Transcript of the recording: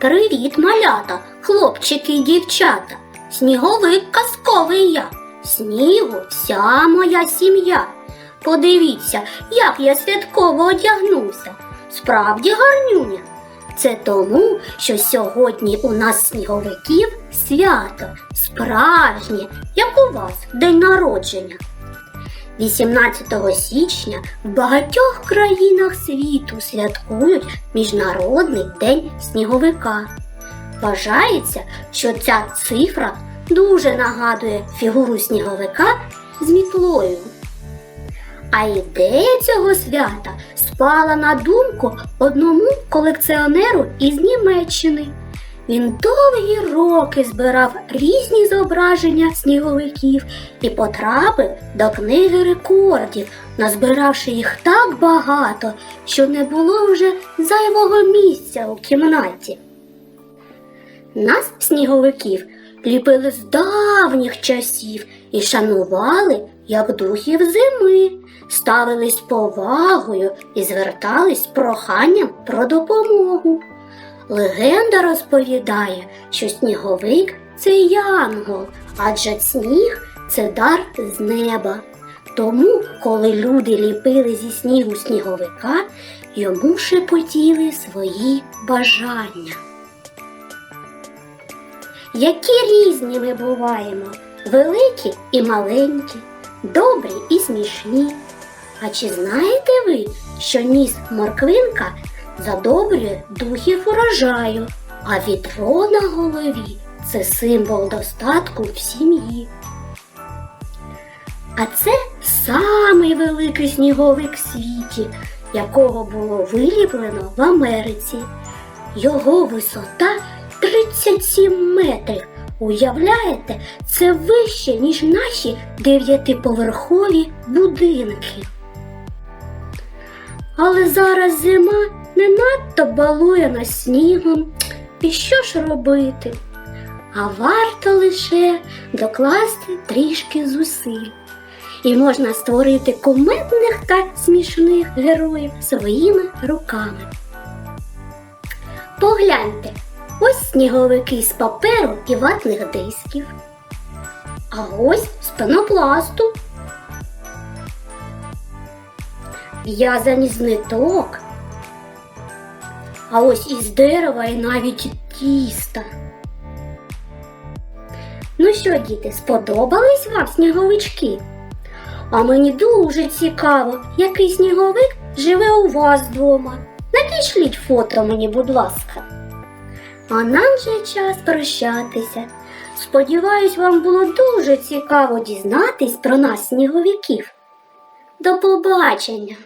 Привіт, малята, хлопчики і дівчата. Сніговик казковий я, снігу вся моя сім'я. Подивіться, як я святково одягнувся. Справді гарнюня. Це тому, що сьогодні у нас сніговиків свято, справжнє, як у вас день народження. 18 січня в багатьох країнах світу святкують Міжнародний день сніговика. Вважається, що ця цифра дуже нагадує фігуру сніговика з мітлою. А ідея цього свята спала на думку одному колекціонеру із Німеччини. Він довгі роки збирав різні зображення сніговиків і потрапив до книги рекордів, назбиравши їх так багато, що не було вже зайвого місця у кімнаті. Нас, сніговиків, ліпили з давніх часів і шанували як духів зими, ставились повагою і звертались проханням про допомогу. Легенда розповідає, що сніговик це янгол, адже сніг це дар з неба. Тому, коли люди ліпили зі снігу сніговика, йому шепотіли свої бажання. Які різні ми буваємо, великі і маленькі, добрі і смішні. А чи знаєте ви, що ніс морквинка задобрює духів урожаю, а вітро на голові це символ достатку в сім'ї. А це самий великий сніговик в світі, якого було виліплено в Америці. Його висота 37 метрів. Уявляєте, це вище, ніж наші дев'ятиповерхові будинки. Але зараз зима не надто балує нас снігом. І що ж робити? А варто лише докласти трішки зусиль. І можна створити кумедних та смішних героїв своїми руками. Погляньте, ось сніговики з паперу і ватних дисків. А ось з пенопласту. В'язані з ниток. А ось із дерева і навіть тіста. Ну що, діти, сподобались вам сніговички? А мені дуже цікаво, який сніговик живе у вас вдома. Надішліть фото мені, будь ласка. А нам вже час прощатися. Сподіваюсь, вам було дуже цікаво дізнатись про нас, сніговиків. До побачення!